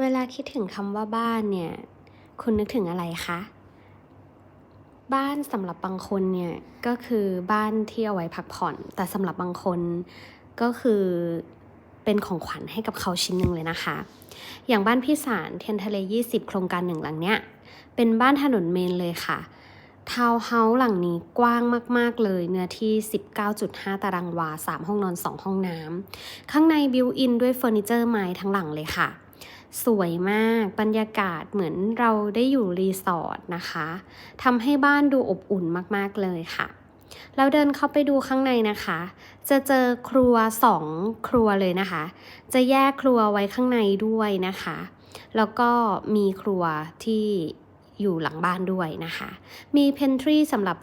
เวลาคิดถึงคำว่าบ้านเนี่ย คุณนึกถึงอะไรคะ บ้านสำหรับบางคนเนี่ยก็คือบ้านที่เอาไว้พักผ่อน แต่สำหรับบางคนก็คือเป็นของขวัญให้กับเขาชิ้นหนึ่งเลยนะคะ อย่างบ้านพี่สารเทียนทะเล 20 โครงการหนึ่งหลังเนี้ย เป็นบ้านถนนเมนเลยค่ะ ทาวน์เฮาส์หลังนี้กว้างมาก ๆ เลย เนื้อที่ 19.5 ตารางวา 3 ห้องนอน 2 ห้องน้ำ ข้างในบิวอินด้วยเฟอร์นิเจอร์ไม้ทั้งหลังเลยค่ะ สวยมากบรรยากาศเหมือนเราได้อยู่รีสอร์ทนะคะทำให้บ้านดูอบอุ่นมากๆเลยค่ะ เราเดินเข้าไปดูข้างในนะคะ จะเจอครัวสองครัวเลยนะคะ จะแยกครัวไว้ข้างในด้วยนะคะ แล้วก็มีครัวที่อยู่หลังบ้านด้วยนะคะ มีเพนทรีสำหรับ